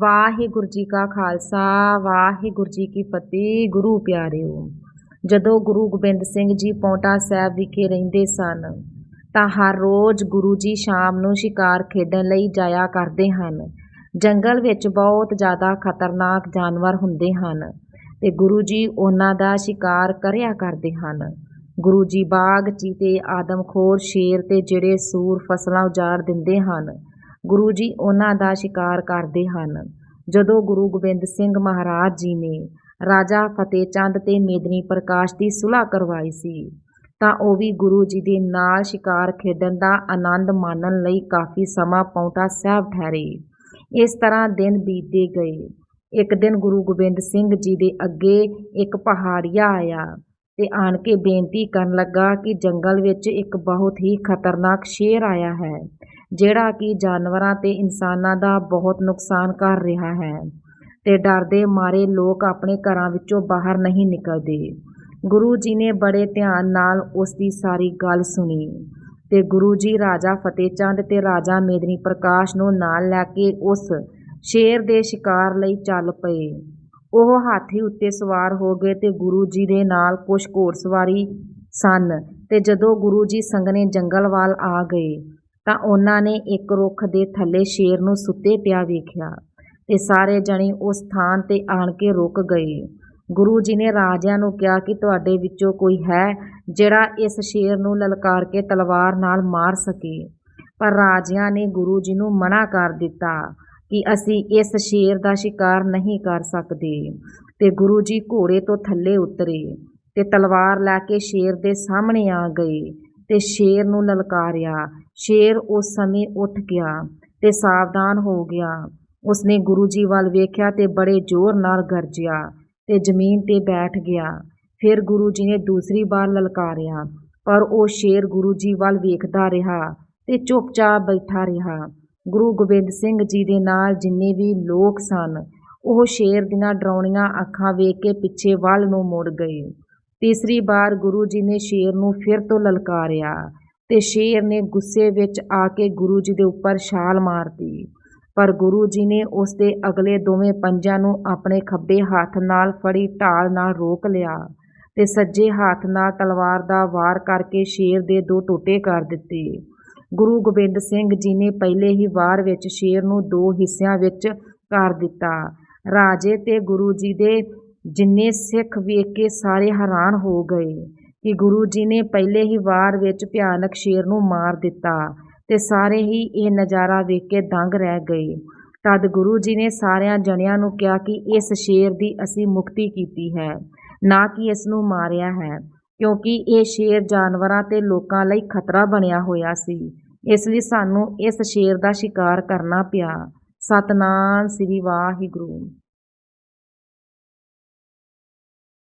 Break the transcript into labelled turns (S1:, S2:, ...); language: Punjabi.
S1: ਵਾਹਿਗੁਰੂ ਜੀ ਕਾ ਖਾਲਸਾ, ਵਾਹਿਗੁਰੂ ਜੀ ਕੀ ਫਤਿਹ, ਗੁਰੂ ਪਿਆਰਿਓ। ਜਦੋਂ ਗੁਰੂ ਗੋਬਿੰਦ ਸਿੰਘ ਜੀ ਪੌਂਟਾ ਸਾਹਿਬ ਵਿਖੇ ਰਹਿੰਦੇ ਸਨ, ਤਾਂ ਹਰ ਰੋਜ਼ ਗੁਰੂ ਜੀ ਸ਼ਾਮ ਨੂੰ ਸ਼ਿਕਾਰ ਖੇਡਣ ਲਈ ਜਾਇਆ ਕਰਦੇ ਹਨ। ਜੰਗਲ ਵਿੱਚ ਬਹੁਤ ਜ਼ਿਆਦਾ ਖਤਰਨਾਕ ਜਾਨਵਰ ਹੁੰਦੇ ਹਨ ਤੇ ਗੁਰੂ ਜੀ ਉਹਨਾਂ ਦਾ ਸ਼ਿਕਾਰ ਕਰਿਆ ਕਰਦੇ ਹਨ। ਗੁਰੂ ਜੀ ਬਾਗ, ਚੀਤੇ, ਆਦਮਖੋਰ, ਸ਼ੇਰ ਤੇ ਜਿਹੜੇ ਸੂਰ ਫਸਲਾਂ ਉਜਾੜ ਦਿੰਦੇ ਹਨ ਗੁਰੂ ਜੀ ਉਹਨਾਂ ਦਾ ਸ਼ਿਕਾਰ ਕਰਦੇ ਹਨ। ਜਦੋਂ ਗੁਰੂ ਗੋਬਿੰਦ ਸਿੰਘ ਮਹਾਰਾਜ ਜੀ ਨੇ ਰਾਜਾ ਫਤਿਹ ਚੰਦ ਤੇ ਮੇਦਨੀ ਪ੍ਰਕਾਸ਼ ਦੀ ਸੁਲ੍ਹਾ ਕਰਵਾਈ ਸੀ, ਤਾਂ ਉਹ ਵੀ ਗੁਰੂ ਜੀ ਦੇ ਨਾਲ ਸ਼ਿਕਾਰ ਖੇਡਣ ਦਾ ਆਨੰਦ ਮਾਣਨ ਲਈ ਕਾਫੀ ਸਮਾਂ ਪੌਂਟਾ ਸਾਹਿਬ ਠਹਿਰੇ। ਇਸ ਤਰ੍ਹਾਂ ਦਿਨ ਬੀਤਦੇ ਗਏ। ਇੱਕ ਦਿਨ ਗੁਰੂ ਗੋਬਿੰਦ ਸਿੰਘ ਜੀ ਦੇ ਅੱਗੇ ਇੱਕ ਪਹਾੜੀਆ ਆਇਆ ਤੇ ਆਣ ਕੇ ਬੇਨਤੀ ਕਰਨ ਲੱਗਾ ਕਿ ਜੰਗਲ ਵਿੱਚ ਇੱਕ ਬਹੁਤ ਹੀ ਖਤਰਨਾਕ ਸ਼ੇਰ ਆਇਆ ਹੈ। ਜਿਹੜਾ ਕਿ ਜਾਨਵਰਾਂ ਤੇ ਇਨਸਾਨਾਂ ਦਾ ਬਹੁਤ ਨੁਕਸਾਨ ਕਰ ਰਿਹਾ ਹੈ ਤੇ ਡਰ ਦੇ ਮਾਰੇ ਲੋਕ ਆਪਣੇ ਘਰਾਂ ਵਿੱਚੋਂ ਬਾਹਰ ਨਹੀਂ ਨਿਕਲਦੇ। ਗੁਰੂ ਜੀ ਨੇ ਬੜੇ ਧਿਆਨ ਨਾਲ ਉਸ ਦੀ ਸਾਰੀ ਗੱਲ ਸੁਣੀ ਤੇ ਗੁਰੂ ਜੀ ਰਾਜਾ ਫਤਿਹ ਚੰਦ ਤੇ ਰਾਜਾ ਮੇਦਨੀ ਪ੍ਰਕਾਸ਼ ਨੂੰ ਨਾਲ ਲੈ ਕੇ ਉਸ ਸ਼ੇਰ ਦੇ ਸ਼ਿਕਾਰ ਲਈ ਚੱਲ ਪਏ। ਉਹ ਹਾਥੀ ਉੱਤੇ ਸਵਾਰ ਹੋ ਗਏ ਤੇ ਗੁਰੂ ਜੀ ਦੇ ਨਾਲ ਕੁਝ ਘੋੜਸਵਾਰੀ ਸਨ ਤੇ ਜਦੋਂ ਗੁਰੂ ਜੀ ਸੰਘਣੇ ਜੰਗਲ ਵੱਲ ਆ ਗਏ ਤਾਂ ਉਹਨਾਂ ਨੇ ਇੱਕ ਰੁੱਖ ਦੇ ਥੱਲੇ ਸ਼ੇਰ ਨੂੰ ਸੁੱਤੇ ਪਿਆ ਵੇਖਿਆ ਤੇ ਸਾਰੇ ਜਣੇ ਉਸ ਥਾਂ ਤੇ ਆਣ ਕੇ ਰੁਕ ਗਏ। ਗੁਰੂ ਜੀ ਨੇ ਰਾਜਿਆਂ ਨੂੰ ਕਿਹਾ ਕਿ ਤੁਹਾਡੇ ਵਿੱਚੋਂ ਕੋਈ ਹੈ ਜਿਹੜਾ ਇਸ ਸ਼ੇਰ ਨੂੰ ਲਲਕਾਰ ਕੇ ਤਲਵਾਰ ਨਾਲ ਮਾਰ ਸਕੇ। ਪਰ ਰਾਜਿਆਂ ਨੇ ਗੁਰੂ ਜੀ ਨੂੰ ਮਨਾ ਕਰ ਦਿੱਤਾ ਕਿ ਅਸੀਂ ਇਸ ਸ਼ੇਰ ਦਾ ਸ਼ਿਕਾਰ ਨਹੀਂ ਕਰ ਸਕਦੇ ਤੇ ਗੁਰੂ ਜੀ ਘੋੜੇ ਤੋਂ ਥੱਲੇ ਉਤਰੇ ਤੇ ਤਲਵਾਰ ਲੈ ਕੇ ਸ਼ੇਰ ਦੇ ਸਾਹਮਣੇ ਆ ਗਏ। ਤੇ ਸ਼ੇਰ ਨੂੰ ਲਲਕਾਰਿਆ ਸ਼ੇਰ ਉਸ ਸਮੇਂ ਉੱਠ ਗਿਆ ਤੇ ਸਾਵਧਾਨ ਹੋ ਗਿਆ। ਉਸਨੇ ਗੁਰੂ ਜੀ ਵੱਲ ਵੇਖਿਆ ਤੇ ਬੜੇ ਜ਼ੋਰ ਨਾਲ ਗਰਜਿਆ ਤੇ ਜ਼ਮੀਨ ਤੇ ਬੈਠ ਗਿਆ। ਫਿਰ ਗੁਰੂ ਜੀ ਨੇ ਦੂਸਰੀ ਵਾਰ ਲਲਕਾਰਿਆ ਪਰ ਉਹ ਸ਼ੇਰ ਗੁਰੂ ਜੀ ਵੱਲ ਵੇਖਦਾ ਰਿਹਾ ਤੇ ਚੁੱਪਚਾਪ ਬੈਠਾ ਰਿਹਾ। ਗੁਰੂ ਗੋਬਿੰਦ ਸਿੰਘ ਜੀ ਦੇ ਨਾਲ ਜਿੰਨੇ ਵੀ ਲੋਕ ਸਨ, ਉਹ ਸ਼ੇਰ ਦੀਆਂ ਡਰਾਉਣੀਆਂ ਅੱਖਾਂ ਵੇਖ ਕੇ ਪਿੱਛੇ ਵੱਲ ਨੂੰ ਮੁੜ ਗਏ। ਤੀਸਰੀ ਵਾਰ ਗੁਰੂ ਜੀ ਨੇ ਸ਼ੇਰ ਨੂੰ ਫਿਰ ਤੋਂ ਲਲਕਾਰਿਆ ਤੇ ਸ਼ੇਰ ਨੇ ਗੁੱਸੇ ਵਿੱਚ ਆ ਕੇ ਗੁਰੂ ਜੀ ਦੇ ਉੱਪਰ ਛਾਲ ਮਾਰਤੀ ਪਰ ਗੁਰੂ ਜੀ ਨੇ ਉਸ ਦੇ ਅਗਲੇ ਦੋਵੇਂ ਪੰਜਾਂ ਨੂੰ ਆਪਣੇ ਖੱਬੇ ਹੱਥ ਨਾਲ ਫੜੀ ਢਾਲ ਨਾਲ ਰੋਕ ਲਿਆ ਤੇ ਸੱਜੇ ਹੱਥ ਨਾਲ ਤਲਵਾਰ ਦਾ ਵਾਰ ਕਰਕੇ ਸ਼ੇਰ ਦੇ ਦੋ ਟੋਟੇ ਕਰ ਦਿੱਤੇ। ਗੁਰੂ ਗੋਬਿੰਦ ਸਿੰਘ ਜੀ ਨੇ ਪਹਿਲੇ ਹੀ ਵਾਰ ਵਿੱਚ ਸ਼ੇਰ ਨੂੰ ਦੋ ਹਿੱਸਿਆਂ ਵਿੱਚ ਕਰ ਦਿੱਤਾ। ਰਾਜੇ ਤੇ ਗੁਰੂ ਜੀ ਦੇ ਜਿੰਨੇ ਸਿੱਖ ਵੇਖ ਕੇ ਸਾਰੇ ਹੈਰਾਨ ਹੋ ਗਏ ਕਿ ਗੁਰੂ ਜੀ ਨੇ ਪਹਿਲੇ ਹੀ ਵਾਰ ਵਿੱਚ ਭਿਆਨਕ ਸ਼ੇਰ ਨੂੰ ਮਾਰ ਦਿੱਤਾ ਤੇ ਸਾਰੇ ਹੀ ਇਹ ਨਜ਼ਾਰਾ ਵੇਖ ਕੇ ਦੰਗ ਰਹਿ ਗਏ। ਤਦ ਗੁਰੂ ਜੀ ਨੇ ਸਾਰਿਆਂ ਜਣਿਆਂ ਨੂੰ ਕਿਹਾ ਕਿ ਇਸ ਸ਼ੇਰ ਦੀ ਅਸੀਂ ਮੁਕਤੀ ਕੀਤੀ ਹੈ, ਨਾ ਕਿ ਇਸ ਨੂੰ ਮਾਰਿਆ ਹੈ, ਕਿਉਂਕਿ ਇਹ ਸ਼ੇਰ ਜਾਨਵਰਾਂ ਤੇ ਲੋਕਾਂ ਲਈ ਖਤਰਾ ਬਣਿਆ ਹੋਇਆ ਸੀ। ਇਸ ਲਈ ਸਾਨੂੰ ਇਸ ਸ਼ੇਰ ਦਾ ਸ਼ਿਕਾਰ ਕਰਨਾ ਪਿਆ। ਸਤਨਾਮ ਸ੍ਰੀ ਵਾਹਿਗੁਰੂ।